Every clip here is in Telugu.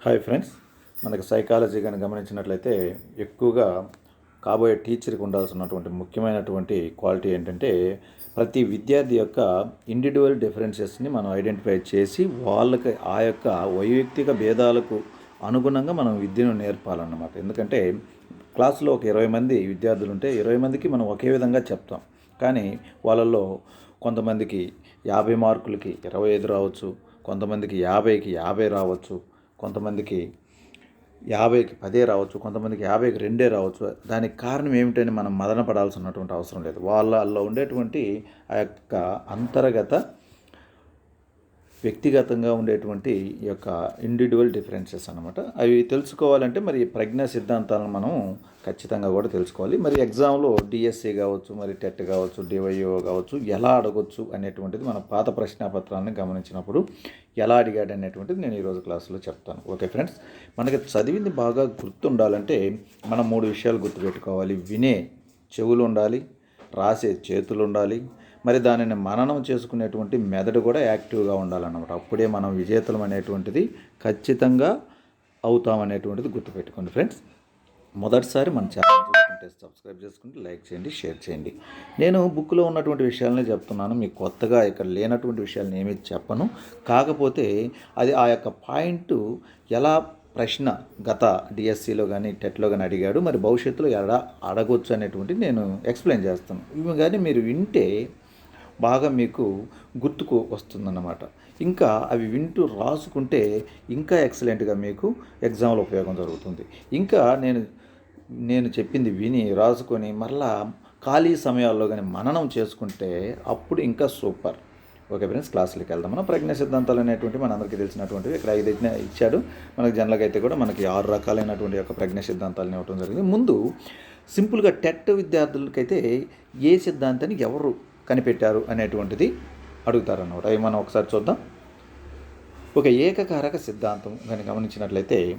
హాయ్ ఫ్రెండ్స్ మనకు సైకాలజీ కానీ గమనించినట్లయితే ఎక్కువగా కాబోయే టీచర్కి ఉండాల్సినటువంటి ముఖ్యమైనటువంటి క్వాలిటీ ఏంటంటే ప్రతి విద్యార్థి యొక్క ఇండివిజువల్ డిఫరెన్సెస్ని మనం ఐడెంటిఫై చేసి వాళ్ళకి ఆ యొక్క వైయక్తిక భేదాలకు అనుగుణంగా మనం విద్యను నేర్పాలన్నమాట. ఎందుకంటే క్లాసులో ఒక ఇరవై మంది విద్యార్థులు ఉంటే ఇరవై మందికి మనం ఒకే విధంగా చెప్తాం. కానీ వాళ్ళల్లో కొంతమందికి యాభై మార్కులకి ఇరవై ఐదు రావచ్చు కొంతమందికి యాభైకి యాభై రావచ్చు కొంతమందికి యాభైకి పదే రావచ్చు కొంతమందికి యాభైకి రెండే రావచ్చు. దానికి కారణం ఏమిటని మనం మదన పడాల్సినటువంటి అవసరం లేదు. వాళ్ళల్లో ఉండేటువంటి ఆ యొక్క అంతర్గత వ్యక్తిగతంగా ఉండేటువంటి ఈ యొక్క ఇండివిజువల్ డిఫరెన్సెస్ అనమాట అవి తెలుసుకోవాలంటే మరి ప్రజ్ఞా సిద్ధాంతాలను మనం ఖచ్చితంగా కూడా తెలుసుకోవాలి. మరి ఎగ్జామ్లో డిఎస్సి కావచ్చు మరి టెట్ కావచ్చు డివైఓ కావచ్చు ఎలా అడగొచ్చు అనేటువంటిది మన పాత ప్రశ్నాపత్రాలను గమనించినప్పుడు ఎలా అడిగాడు అనేటువంటిది నేను ఈరోజు క్లాసులో చెప్తాను. ఓకే ఫ్రెండ్స్ మనకి చదివింది బాగా గుర్తుండాలంటే మనం మూడు విషయాలు గుర్తుపెట్టుకోవాలి. వినే చెవులు ఉండాలి రాసే చేతులు ఉండాలి మరి దానిని మననం చేసుకునేటువంటి మెదడు కూడా యాక్టివ్గా ఉండాలన్నమాట. అప్పుడే మనం విజేతలం అనేటువంటిది ఖచ్చితంగా అవుతామనేటువంటిది గుర్తుపెట్టుకోండి ఫ్రెండ్స్. మొదటిసారి మన ఛానల్ చూసుకుంటే సబ్స్క్రైబ్ చేసుకుంటే లైక్ చేయండి షేర్ చేయండి. నేను బుక్లో ఉన్నటువంటి విషయాలనే చెప్తున్నాను. మీకు కొత్తగా ఇక్కడ లేనటువంటి విషయాలను ఏమీ చెప్పను. కాకపోతే అది ఆ యొక్క పాయింట్ ఎలా ప్రశ్న గత డిఎస్సిలో కానీ టెట్లో కానీ అడిగాడు. మరి భవిష్యత్తులో ఎలా అడగొచ్చు అనేటువంటి నేను ఎక్స్ప్లెయిన్ చేస్తాను. ఇవి కానీ మీరు వింటే బాగా మీకు గుర్తుకు వస్తుందన్నమాట. ఇంకా అవి వింటూ రాసుకుంటే ఇంకా ఎక్సలెంట్గా మీకు ఎగ్జామ్లో ఉపయోగం జరుగుతుంది. ఇంకా నేను నేను చెప్పింది విని రాసుకొని మరలా ఖాళీ సమయాల్లో కానీ మననం చేసుకుంటే అప్పుడు ఇంకా సూపర్ ఓకే ఫ్రెండ్స్ క్లాసులకి వెళ్దాం. మనం ప్రజ్ఞ సిద్ధాంతాలు అనేటువంటి మనందరికీ తెలిసినటువంటివి ఇక్కడ ఐదు ఇచ్చాడు. మనకి జనరల్గా అయితే కూడా మనకి ఆరు రకాలైనటువంటి యొక్క ప్రజ్ఞ సిద్ధాంతాలను ఇవ్వడం జరిగింది. ముందు సింపుల్గా టెట్ విద్యార్థులకైతే ఏ సిద్ధాంతాన్ని ఎవరు కనిపెట్టారు అనేటువంటిది అడుగుతారన్నమాట. అవి మనం ఒకసారి చూద్దాం. ఒక ఏకకారక సిద్ధాంతం కానీ గమనించినట్లయితే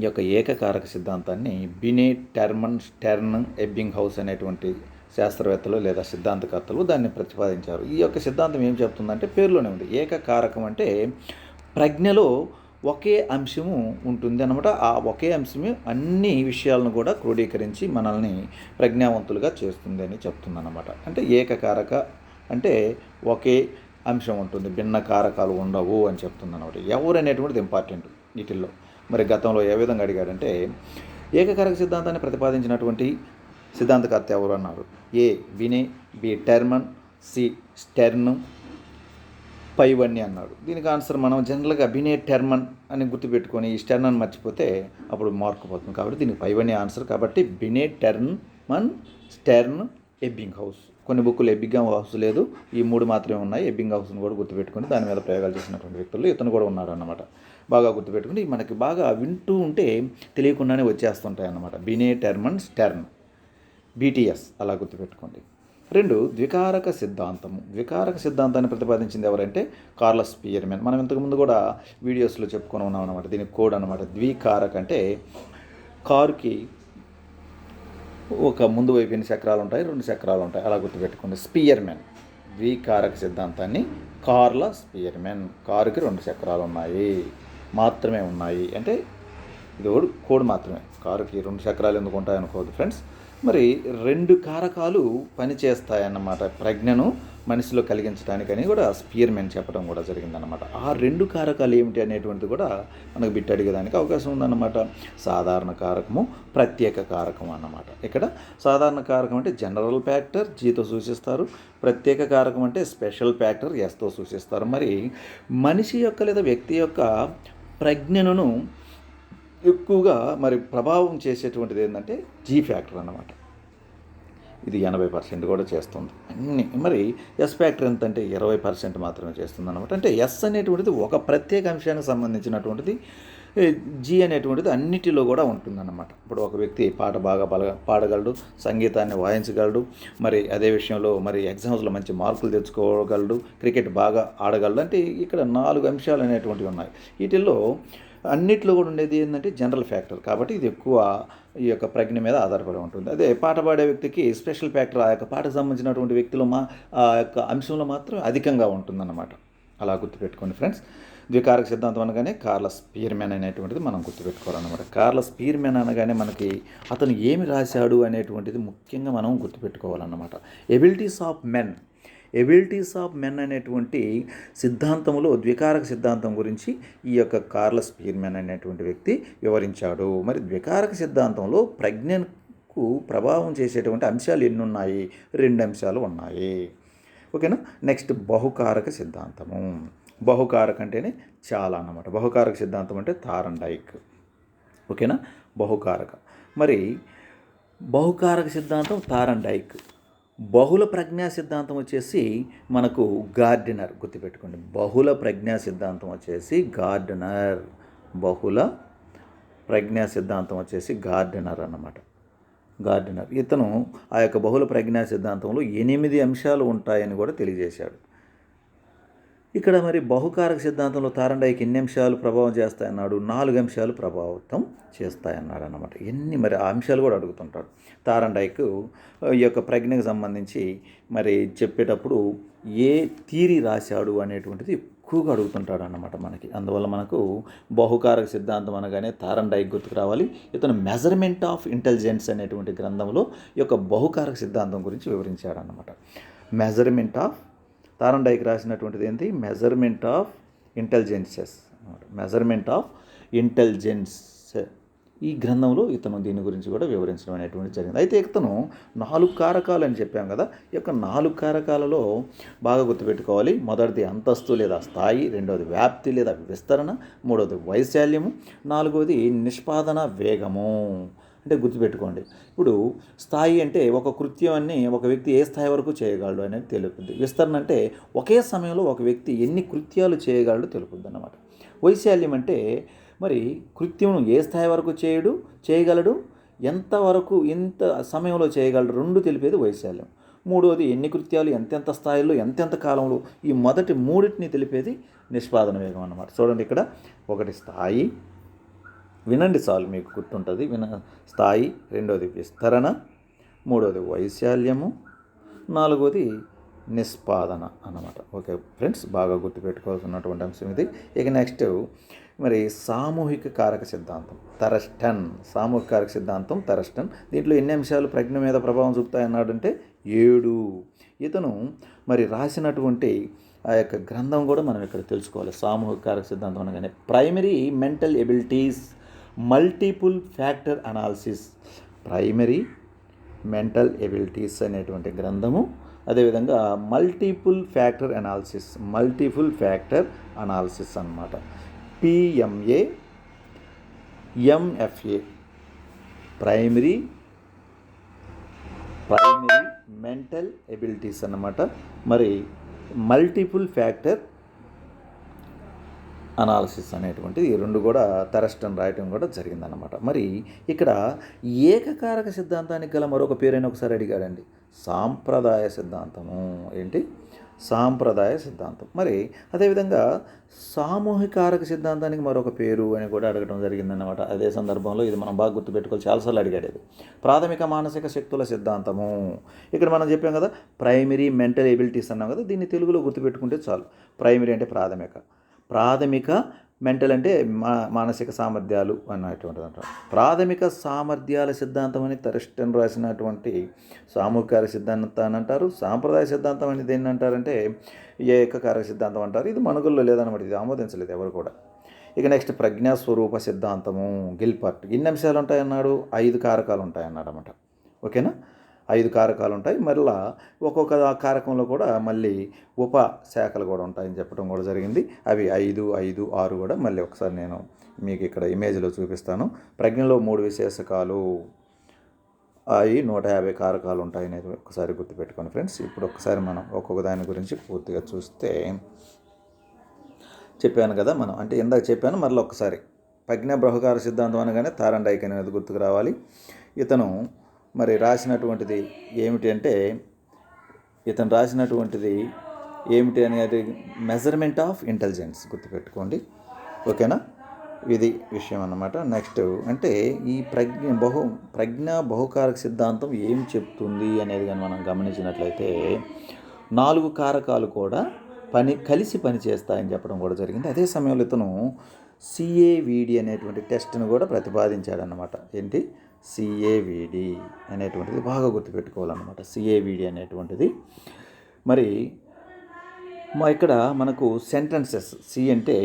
ఈ యొక్క ఏకకారక సిద్ధాంతాన్ని Binet Terman Stern Ebbinghaus అనేటువంటి శాస్త్రవేత్తలు లేదా సిద్ధాంతకర్తలు దాన్ని ప్రతిపాదించారు. ఈ యొక్క సిద్ధాంతం ఏం చెప్తుందంటే పేరులోనే ఉంది. ఏకకారకం అంటే ప్రజ్ఞలో ఒకే అంశము ఉంటుంది అనమాట ఆ ఒకే అంశమే అన్ని విషయాలను కూడా క్రోడీకరించి మనల్ని ప్రజ్ఞావంతులుగా చేస్తుంది అని చెప్తుందన్నమాట. అంటే ఏకకారక అంటే ఒకే అంశం ఉంటుంది. భిన్న కారకాలు ఉండవు అని చెప్తుంది అనమాట ఎవరు అనేటువంటిది ఇంపార్టెంట్ వీటిల్లో మరి గతంలో ఏ విధంగా అడిగాడంటే ఏకకారక సిద్ధాంతాన్ని ప్రతిపాదించినటువంటి సిద్ధాంతకర్త ఎవరు అన్నారు? ఏ వినే బి టెర్మన్ సి స్టెర్న్ పైవన్నీ అన్నాడు. దీనికి ఆన్సర్ మనం జనరల్గా బినే టెర్మన్ అని గుర్తుపెట్టుకొని ఈ టెర్మన్ మర్చిపోతే అప్పుడు మార్క్ పోతుంది. కాబట్టి దీనికి పైవన్నీ ఆన్సర్. కాబట్టి Binet Terman Stern Ebbinghaus. కొన్ని బుక్కులు ఎబ్బింగ్ హౌస్ లేదు. ఈ మూడు మాత్రమే ఉన్నాయి. ఎబ్బింగ్ హౌస్ని కూడా గుర్తుపెట్టుకొని దాని మీద ప్రయోగాలు చేసినటువంటి వ్యక్తులు ఇతను కూడా ఉన్నారు అన్నమాట బాగా గుర్తుపెట్టుకుని మనకి బాగా వింటూ ఉంటే తెలియకుండానే వచ్చేస్తుంటాయి అన్నమాట బినే టెర్మన్ స్టెర్న్. బీటీఎస్ అలా గుర్తుపెట్టుకోండి. రెండు ద్వికారక సిద్ధాంతము. ద్వికారక సిద్ధాంతాన్ని ప్రతిపాదించింది ఎవరంటే కార్లస్ పియర్మెన్ మనం ఇంతకుముందు కూడా వీడియోస్లో చెప్పుకొని ఉన్నాం అనమాట దీనికి కోడ్ అనమాట ద్వికారక అంటే కారుకి ఒక ముందు వైపు ఎన్ని చక్రాలు ఉంటాయి రెండు చక్రాలు ఉంటాయి అలా గుర్తుపెట్టుకోండి. స్పియర్మెన్ ద్వికారక సిద్ధాంతాన్ని కార్ల స్పియర్మెన్ కారుకి రెండు చక్రాలు ఉన్నాయి మాత్రమే ఉన్నాయి. అంటే ఇది కోడ్ మాత్రమే. కారుకి రెండు చక్రాలు ఎందుకు ఉంటాయి అనుకోవద్దు ఫ్రెండ్స్. మరి రెండు కారకాలు పనిచేస్తాయన్నమాట. ప్రజ్ఞను మనిషిలో కలిగించడానికని కూడా స్పియర్మెన్ చెప్పడం కూడా జరిగిందనమాట ఆ రెండు కారకాలు ఏమిటి అనేటువంటిది కూడా మనకు బిట్ అడిగేదానికి అవకాశం ఉందన్నమాట. సాధారణ కారకము ప్రత్యేక కారకం అన్నమాట. ఇక్కడ సాధారణ కారకం అంటే జనరల్ ఫ్యాక్టర్ జీతో సూచిస్తారు. ప్రత్యేక కారకం అంటే స్పెషల్ ఫ్యాక్టర్ ఎస్తో సూచిస్తారు. మరి మనిషి యొక్క లేదా వ్యక్తి యొక్క ప్రజ్ఞను ఎక్కువగా మరి ప్రభావం చేసేటువంటిది ఏంటంటే జీ ఫ్యాక్టర్ అన్నమాట. ఇది ఎనభై పర్సెంట్ కూడా చేస్తుంది. అన్ని మరి ఎస్ ఫ్యాక్టర్ ఎంత అంటే ఇరవై పర్సెంట్ మాత్రమే చేస్తుంది అనమాట అంటే ఎస్ అనేటువంటిది ఒక ప్రత్యేక అంశానికి సంబంధించినటువంటిది జీ అనేటువంటిది అన్నిటిలో కూడా ఉంటుందన్నమాట. ఇప్పుడు ఒక వ్యక్తి పాట బాగా బల పాడగలడు సంగీతాన్ని వాయించగలడు మరి అదే విషయంలో మరి ఎగ్జామ్స్లో మంచి మార్కులు తెచ్చుకోగలడు క్రికెట్ బాగా ఆడగలడు అంటే ఇక్కడ నాలుగు అంశాలు అనేటువంటివి ఉన్నాయి. వీటిల్లో అన్నిట్లో కూడా ఉండేది ఏంటంటే జనరల్ ఫ్యాక్టర్ కాబట్టి ఇది ఎక్కువ ఈ యొక్క ప్రజ్ఞ మీద ఆధారపడి ఉంటుంది. అదే పాట పాడే వ్యక్తికి స్పెషల్ ఫ్యాక్టర్ ఆ యొక్క పాటకు సంబంధించినటువంటి వ్యక్తిలో మా ఆ యొక్క అంశంలో మాత్రం అధికంగా ఉంటుందన్నమాట. అలా గుర్తుపెట్టుకోండి ఫ్రెండ్స్ ద్వికారక సిద్ధాంతం అనగానే కార్ల స్పీర్మెన్ అనేటువంటిది మనం గుర్తుపెట్టుకోవాలన్నమాట. కార్ల స్పీర్మెన్ అనగానే మనకి అతను ఏమి రాశాడు అనేటువంటిది ముఖ్యంగా మనం గుర్తుపెట్టుకోవాలన్నమాట. Abilities of men abilities of men అనేటువంటి సిద్ధాంతంలో ద్వికారక సిద్ధాంతం గురించి ఈ యొక్క కార్ల స్పీర్మెన్ అనేటువంటి వ్యక్తి వివరించాడు. మరి ద్వికారక సిద్ధాంతంలో ప్రజ్ఞకు ప్రభావం చేసేటువంటి అంశాలు ఎన్ని ఉన్నాయి రెండు అంశాలు ఉన్నాయి. ఓకేనా నెక్స్ట్ బహుకారక సిద్ధాంతము. బహుకారక అంటేనే చాలా అన్నమాట. బహుకారక సిద్ధాంతం అంటే తారండైక్. ఓకేనా బహుకారక. మరి బహుకారక సిద్ధాంతం తారండైక్. బహుళ ప్రజ్ఞా సిద్ధాంతం వచ్చేసి మనకు గార్డెనర్ గుర్తుపెట్టుకోండి. బహుళ ప్రజ్ఞా సిద్ధాంతం వచ్చేసి గార్డెనర్. బహుళ ప్రజ్ఞా సిద్ధాంతం వచ్చేసి గార్డెనర్ అన్నమాట. గార్డెనర్. ఇతను ఆ యొక్క బహుళ ప్రజ్ఞా సిద్ధాంతంలో ఎనిమిది అంశాలు ఉంటాయని కూడా తెలియజేశాడు. ఇక్కడ మరి బహుకారక సిద్ధాంతంలో తారండాయికి ఎన్ని అంశాలు ప్రభావం చేస్తాయన్నాడు? నాలుగు అంశాలు ప్రభావితం చేస్తాయన్నాడు అన్నమాట ఎన్ని మరి ఆ అంశాలు కూడా అడుగుతుంటాడు తారండాయికు ఈ యొక్క ప్రజ్ఞకు సంబంధించి మరి చెప్పేటప్పుడు ఏ థీరీ రాశాడు అనేటువంటిది ఎక్కువగా అడుగుతుంటాడు అన్నమాట మనకి. అందువల్ల మనకు బహుకారక సిద్ధాంతం అనగానే తారండాయికి గుర్తుకు రావాలి. ఇతను మెజర్మెంట్ ఆఫ్ ఇంటెలిజెన్స్ అనేటువంటి గ్రంథంలో ఈ యొక్క బహుకారక సిద్ధాంతం గురించి వివరించాడు అన్నమాట మెజర్మెంట్ ఆఫ్ తారండాయికి రాసినటువంటిది ఏంటి? Measurement of intelligences measurement of intelligence ఈ గ్రంథంలో ఇతను దీని గురించి కూడా వివరించడం అనేటువంటి జరిగింది. అయితే ఇతను నాలుగు కారకాలు అని చెప్పాం కదా ఈ యొక్క నాలుగు కారకాలలో బాగా గుర్తుపెట్టుకోవాలి. మొదటిది అంతస్తు లేదా స్థాయి రెండవది వ్యాప్తి లేదా విస్తరణ మూడవది వైశాల్యము నాలుగవది నిష్పాదన వేగము. అంటే గుర్తుపెట్టుకోండి. ఇప్పుడు స్థాయి అంటే ఒక కృత్యాన్ని ఒక వ్యక్తి ఏ స్థాయి వరకు చేయగలడు అనేది తెలుపుద్ది. విస్తరణ అంటే ఒకే సమయంలో ఒక వ్యక్తి ఎన్ని కృత్యాలు చేయగలడు తెలుపుద్ది అన్నమాట వైశాల్యం అంటే మరి కృత్యమును ఏ స్థాయి వరకు చేయడు చేయగలడు ఎంతవరకు ఎంత సమయంలో చేయగలడు రెండు తెలిపేది వైశాల్యం. మూడవది ఎన్ని కృత్యాలు ఎంతెంత స్థాయిలో ఎంతెంత కాలంలో ఈ మొదటి మూడింటిని తెలిపేది నిష్పాదన వేగం అన్నమాట. చూడండి ఇక్కడ ఒకటి స్థాయి వినండి చాలు మీకు గుర్తుంటుంది. విన స్థాయి రెండవది విస్తరణ మూడవది వైశాల్యము నాలుగవది నిష్పాదన అన్నమాట. ఓకే ఫ్రెండ్స్ బాగా గుర్తుపెట్టుకోవాల్సినటువంటి అంశం ఇది. ఇక నెక్స్ట్ మరి సామూహిక కారక సిద్ధాంతం తరస్టన్ సామూహిక కారక సిద్ధాంతం తరస్టన్ దీంట్లో ఎన్ని అంశాలు ప్రజ్ఞ మీద ప్రభావం చూపుతాయన్నాడంటే ఏడు. ఇతను మరి రాసినటువంటి ఆ యొక్క గ్రంథం కూడా మనం ఇక్కడ తెలుసుకోవాలి. సామూహిక కారక సిద్ధాంతం అనగానే primary mental abilities multiple factor analysis. Primary mental abilities అనేటువంటి గ్రంథము. అదేవిధంగా multiple factor analysis multiple factor analysis అన్నమాట. PMA MFA. Primary primary mental abilities అన్నమాట. మరి మల్టిపుల్ ఫ్యాక్టర్ అనాలసిస్ అనేటువంటిది ఈ రెండు కూడా తెరస్టన్ రాయటం కూడా జరిగిందన్నమాట. మరి ఇక్కడ ఏకకారక సిద్ధాంతానికి గల మరొక పేరైనా ఒకసారి అడిగాడండి. సాంప్రదాయ సిద్ధాంతము. ఏంటి? సాంప్రదాయ సిద్ధాంతం. మరి అదేవిధంగా సామూహికారక సిద్ధాంతానికి మరొక పేరు అని కూడా అడగడం జరిగిందన్నమాట. అదే సందర్భంలో ఇది మనం బాగా గుర్తుపెట్టుకోవాలి చాలాసార్లు అడిగాడు ఇది ప్రాథమిక మానసిక శక్తుల సిద్ధాంతము. ఇక్కడ మనం చెప్పాం కదా ప్రైమరీ మెంటల్ ఎబిలిటీస్ అన్నాం కదా దీన్ని తెలుగులో గుర్తుపెట్టుకుంటే చాలు. ప్రైమరీ అంటే ప్రాథమిక. ప్రాథమిక మెంటల్ అంటే మా మానసిక సామర్థ్యాలు అన్నటువంటిది అంటారు ప్రాథమిక సామర్థ్యాల సిద్ధాంతం అని తరిష్టన్ రాసినటువంటి సామూహికార సిద్ధాంతాన్ని అంటారు సాంప్రదాయ సిద్ధాంతం అని ఏంటంటారంటే ఏకకార సిద్ధాంతం అంటారు. ఇది మనుగుల్లో లేదన్నమాట ఇది ఆమోదించలేదు ఎవరు కూడా. ఇక నెక్స్ట్ ప్రజ్ఞాస్వరూప సిద్ధాంతము గిల్పర్ట్ ఇన్ని అంశాలు ఉంటాయన్నాడు ఐదు కారకాలు ఉంటాయన్నాడు అనమాట ఓకేనా? ఐదు కారకాలు ఉంటాయి. మరలా ఒక్కొక్క కారకంలో కూడా మళ్ళీ ఉప శాఖలు కూడా ఉంటాయని చెప్పడం కూడా జరిగింది. అవి ఐదు ఐదు ఆరు కూడా మళ్ళీ ఒకసారి నేను మీకు ఇక్కడ ఇమేజ్లో చూపిస్తాను. ప్రజ్ఞలో మూడు విశేషకాలు. అవి నూట యాభై కారకాలు ఉంటాయి అనేది ఒకసారి గుర్తుపెట్టుకోండి ఫ్రెండ్స్. ఇప్పుడు ఒకసారి మనం ఒక్కొక్క దాని గురించి పూర్తిగా చూస్తే చెప్పాను కదా మనం. అంటే ఇందాక చెప్పాను మరలా ఒకసారి. ప్రజ్ఞ బృహకార సిద్ధాంతం అనగానే తారండైక్ అనేది గుర్తుకు రావాలి. ఇతను మరి రాసినటువంటిది ఏమిటి అంటే ఇతను రాసినటువంటిది ఏమిటి అనేది మెజర్మెంట్ ఆఫ్ ఇంటెలిజెన్స్ గుర్తుపెట్టుకోండి. ఓకేనా? ఇది విషయం అన్నమాట. నెక్స్ట్ అంటే ఈ ప్రజ్ఞ బహు ప్రజ్ఞ బహుకారక సిద్ధాంతం ఏం చెప్తుంది అనేది కానీ మనం గమనించినట్లయితే నాలుగు కారకాలు కూడా పని కలిసి పనిచేస్తాయని చెప్పడం కూడా జరిగింది. అదే సమయంలో ఇతను సిఏవిడి అనేటువంటి టెస్ట్ను కూడా ప్రతిపాదించాడనమాట ఏంటి? సిఏవిడి అనేటువంటిది బాగా గుర్తుపెట్టుకోవాలన్నమాట. సిఏవిడి అనేటువంటిది. మరి మా ఇక్కడ మనకు సెంటెన్సెస్ సి అంటే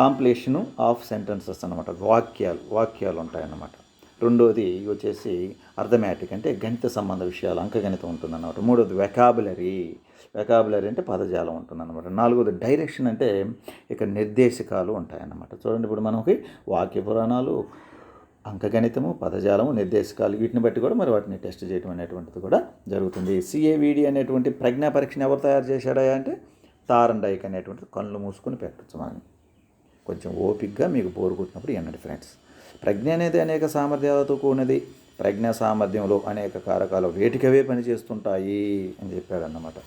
కాంప్లేషను ఆఫ్ సెంటెన్సెస్ అన్నమాట. వాక్యాలు వాక్యాలు ఉంటాయన్నమాట. రెండోది వచ్చేసి అర్థమ్యాటిక్ అంటే గణిత సంబంధ విషయాలు అంకగణితం ఉంటుందన్నమాట. మూడోది వెకాబులరీ వెకాబులరీ అంటే పదజాలం ఉంటుందన్నమాట. నాలుగోది డైరెక్షన్ అంటే ఇక నిర్దేశకాలు ఉంటాయన్నమాట. చూడండి ఇప్పుడు మనకి వాక్య పురాణాలు అంకగణితము పదజాలము నిర్దేశకాలు వీటిని బట్టి కూడా మరి వాటిని టెస్ట్ చేయడం అనేటువంటిది కూడా జరుగుతుంది. సిఏవిడి అనేటువంటి ప్రజ్ఞా పరీక్షను ఎవరు తయారు చేశాడా అంటే తారన్ డైక్ అనేటువంటిది కళ్ళు మూసుకొని పెట్టచ్చు మనం కొంచెం ఓపిక్గా మీకు బోరు కొట్టినప్పుడు వినండి ఫ్రెండ్స్. ప్రజ్ఞ అనేది అనేక సామర్థ్యాలతో కూడినది. ప్రజ్ఞా సామర్థ్యంలో అనేక కారకాలు వేటికవే పనిచేస్తుంటాయి అని చెప్పాడన్నమాట.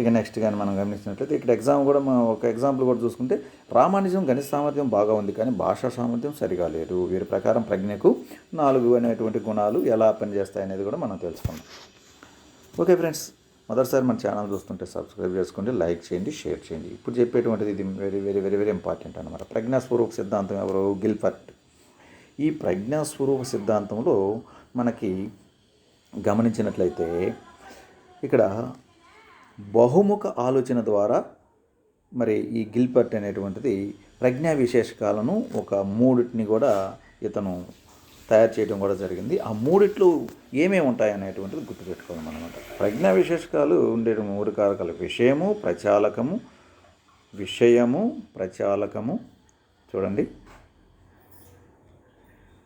ఇక నెక్స్ట్ కానీ మనం గమనించినట్లయితే ఇక్కడ ఎగ్జామ్ కూడా మనం ఒక ఎగ్జాంపుల్ కూడా చూసుకుంటే రామానుజం గణిత సామర్థ్యం బాగా ఉంది కానీ భాషా సామర్థ్యం సరిగా లేదు. వీరి ప్రకారం ప్రజ్ఞకు నాలుగు అనేటువంటి గుణాలు ఎలా పనిచేస్తాయి అనేది కూడా మనం తెలుసుకుందాం. ఓకే ఫ్రెండ్స్ మొదటిసారి మన ఛానల్ చూస్తుంటే సబ్స్క్రైబ్ చేసుకోండి లైక్ చేయండి షేర్ చేయండి. ఇప్పుడు చెప్పేటువంటిది ఇది very very very very important అనమాట ప్రజ్ఞాస్వరూప సిద్ధాంతం ఎవరు? గిల్ఫర్ట్. ఈ ప్రజ్ఞాస్వరూప సిద్ధాంతంలో మనకి గమనించినట్లయితే ఇక్కడ బహుముఖ ఆలోచన ద్వారా మరి ఈ గిల్బర్ట్ అనేటువంటిది ప్రజ్ఞా విశేషకాలను ఒక మూడిటిని కూడా ఇతను తయారు చేయడం కూడా జరిగింది. ఆ మూడిట్లు ఏమేమి ఉంటాయి అనేటువంటిది గుర్తుపెట్టుకోవాలి అనమాట ప్రజ్ఞా విశేషకాలు ఉండే మూడు కారకాలు. విషయము ప్రచాలకము విషయము ప్రచాలకము చూడండి.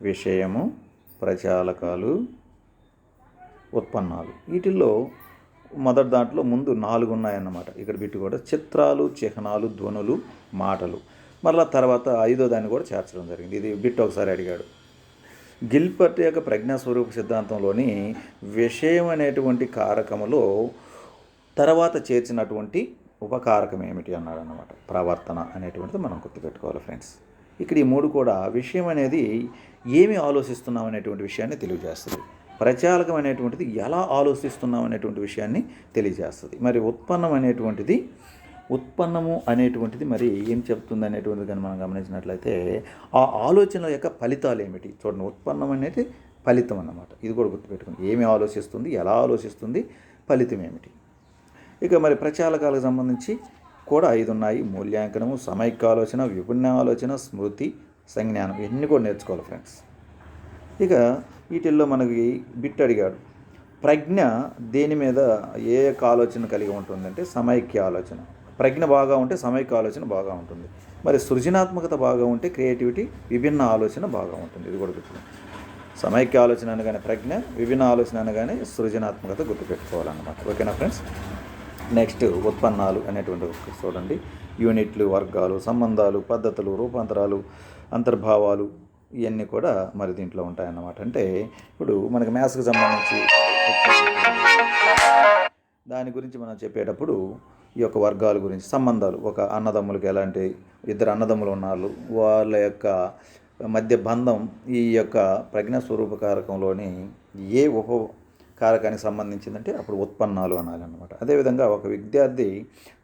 విషయము ప్రచాలకాలు ఉత్పన్నాలు. వీటిల్లో మొదటి దాంట్లో ముందు నాలుగు ఉన్నాయన్నమాట ఇక్కడ బిట్టు కూడా చిత్రాలు చిహ్నాలు ధ్వనులు మాటలు. మరలా తర్వాత ఐదో దాన్ని కూడా చేర్చడం జరిగింది. ఇది బిట్ ఒకసారి అడిగాడు. గిల్పర్ట్ యొక్క ప్రజ్ఞాస్వరూప సిద్ధాంతంలోని విషయం అనేటువంటి కారకములో తర్వాత చేర్చినటువంటి ఉపకారకం ఏమిటి అన్నాడు అన్నమాట ప్రవర్తన అనేటువంటిది మనం గుర్తుపెట్టుకోవాలి ఫ్రెండ్స్. ఇక్కడ ఈ మూడు కూడా విషయం అనేది ఏమి ఆలోచిస్తున్నాం అనేటువంటి విషయాన్ని తెలియజేస్తుంది. ప్రచాలకమైనటువంటిది ఎలా ఆలోచిస్తున్నాం అనేటువంటి విషయాన్ని తెలియజేస్తుంది. మరి ఉత్పన్నం అనేటువంటిది ఉత్పన్నము అనేటువంటిది మరి ఏం చెప్తుంది అనేటువంటిది కానీ మనం గమనించినట్లయితే ఆ ఆలోచన యొక్క ఫలితాలు ఏమిటి? చూడండి ఉత్పన్నం అనేది ఫలితం అన్నమాట. ఇది కూడా గుర్తుపెట్టుకుని ఏమి ఆలోచిస్తుంది ఎలా ఆలోచిస్తుంది ఫలితం ఏమిటి? ఇక మరి ప్రచాలకాలకు సంబంధించి కూడా ఐదు ఉన్నాయి. మూల్యాంకనము సమైక్య ఆలోచన విభిన్న ఆలోచన స్మృతి సంజ్ఞానం. ఇవన్నీ కూడా నేర్చుకోవాలి ఫ్రెండ్స్. ఇక వీటిల్లో మనకి బిట్ అడిగాడు. ప్రజ్ఞ దేని మీద ఏ యొక్క ఆలోచన కలిగి ఉంటుందంటే సమైక్య ఆలోచన. ప్రజ్ఞ బాగా ఉంటే సమైక్య ఆలోచన బాగా ఉంటుంది. మరి సృజనాత్మకత బాగా ఉంటే క్రియేటివిటీ విభిన్న ఆలోచన బాగా ఉంటుంది. ఇది కూడా గుర్తు సమైక్య ఆలోచన అనగానే ప్రజ్ఞ విభిన్న ఆలోచన అనగానే సృజనాత్మకత గుర్తుపెట్టుకోవాలన్నమాట. ఓకేనా ఫ్రెండ్స్? నెక్స్ట్ ఉత్పన్నాలు అనేటువంటి చూడండి. యూనిట్లు వర్గాలు సంబంధాలు పద్ధతులు రూపాంతరాలు అంతర్భావాలు ఇవన్నీ కూడా మరి దీంట్లో ఉంటాయన్నమాట. అంటే ఇప్పుడు మనకి మ్యాథ్స్కి సంబంధించి దాని గురించి మనం చెప్పేటప్పుడు ఈ యొక్క వర్గాల గురించి సంబంధాలు. ఒక అన్నదమ్ములకి ఎలాంటి ఇద్దరు అన్నదమ్ములు ఉన్నారు వాళ్ళ యొక్క మధ్య బంధం ఈ యొక్క ప్రజ్ఞ స్వరూపకారకంలోని ఏ ఉప కారకానికి సంబంధించిందంటే అప్పుడు ఉత్పన్నాలు అనాలన్నమాట. అదేవిధంగా ఒక విద్యార్థి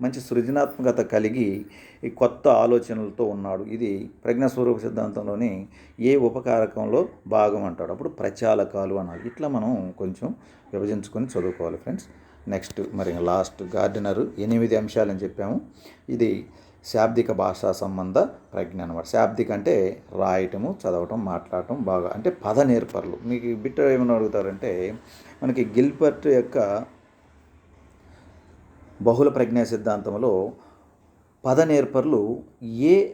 మంచి సృజనాత్మకత కలిగి ఈ కొత్త ఆలోచనలతో ఉన్నాడు. ఇది ప్రజ్ఞాస్వరూప సిద్ధాంతంలోని ఏ ఉపకారకంలో భాగం అంటాడు. అప్పుడు ప్రచాలకాలు అనాలి. ఇట్లా మనం కొంచెం విభజించుకొని చదువుకోవాలి ఫ్రెండ్స్. నెక్స్ట్ మరి లాస్ట్ గార్డెనరు ఎనిమిది అంశాలని చెప్పాము. ఇది శాబ్దిక భాషా సంబంధ ప్రజ్ఞ అనమాట శాబ్దిక అంటే రాయటము చదవటం మాట్లాడటం బాగా అంటే పద నేర్పర్లు. మీకు బిట్ట ఏమని అడుగుతారంటే మనకి గిల్బర్ట్ యొక్క బహుళ ప్రజ్ఞా సిద్ధాంతంలో పద నేర్పర్లు ఏ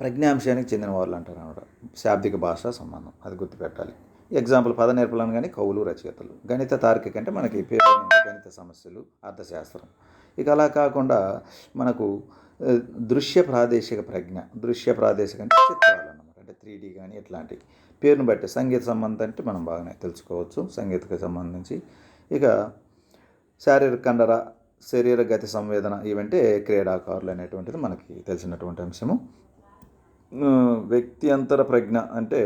ప్రజ్ఞాంశానికి చెందిన వాళ్ళు అంటారు అనమాట శాబ్దిక భాష సంబంధం అది గుర్తుపెట్టాలి. ఎగ్జాంపుల్ పద నేర్పలు కానీ కవులు రచయితలు. గణిత తార్కిక అంటే మనకి పేరు గణిత సమస్యలు అర్థశాస్త్రం. ఇక అలా కాకుండా మనకు దృశ్య ప్రాదేశిక ప్రజ్ఞ. దృశ్య ప్రాదేశిక అంటే చిత్రాలు అన్నమాట అంటే త్రీ డీ కానీ ఇట్లాంటివి పేరును బట్టి సంగీత సంబంధం అంటే మనం బాగానే తెలుసుకోవచ్చు. సంగీతకు సంబంధించి ఇక శారీరక కండర శరీర గతి సంవేదన ఇవంటే క్రీడాకారులు అనేటువంటిది మనకి తెలిసినటువంటి అంశము. వ్యక్తి అంతర ప్రజ్ఞ అంటే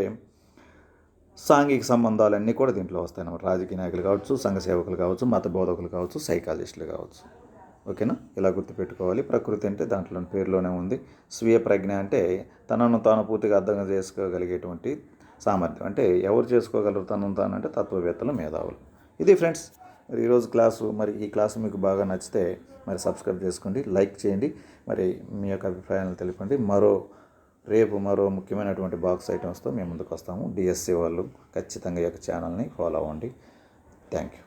సాంఘిక సంబంధాలన్నీ కూడా దీంట్లో వస్తాయి అన్నమాట రాజకీయ నాయకులు కావచ్చు సంఘ సేవకులు కావచ్చు మత బోధకులు కావచ్చు సైకాలజిస్టులు కావచ్చు. ఓకేనా? ఇలా గుర్తుపెట్టుకోవాలి. ప్రకృతి అంటే దాంట్లో పేరులోనే ఉంది. స్వీయ ప్రజ్ఞ అంటే తనను తాను పూర్తిగా అర్థం చేసుకోగలిగేటువంటి సామర్థ్యం. అంటే ఎవరు చేసుకోగలరు తనను తాను అంటే తత్వవేత్తలు మేధావులు. ఇది ఫ్రెండ్స్ మరి ఈరోజు క్లాసు మరి ఈ క్లాసు మీకు బాగా నచ్చితే మరి సబ్స్క్రైబ్ చేసుకోండి లైక్ చేయండి. మరి మీ యొక్క అభిప్రాయాలను తెలిపండి మరో రేపు మరో ముఖ్యమైనటువంటి బాక్స్ ఐటమ్స్తో మేము ముందుకు వస్తాము. డిఎస్సి వాళ్ళు ఖచ్చితంగా ఈ యొక్క ఛానల్ని ఫాలో అవ్వండి. Thank you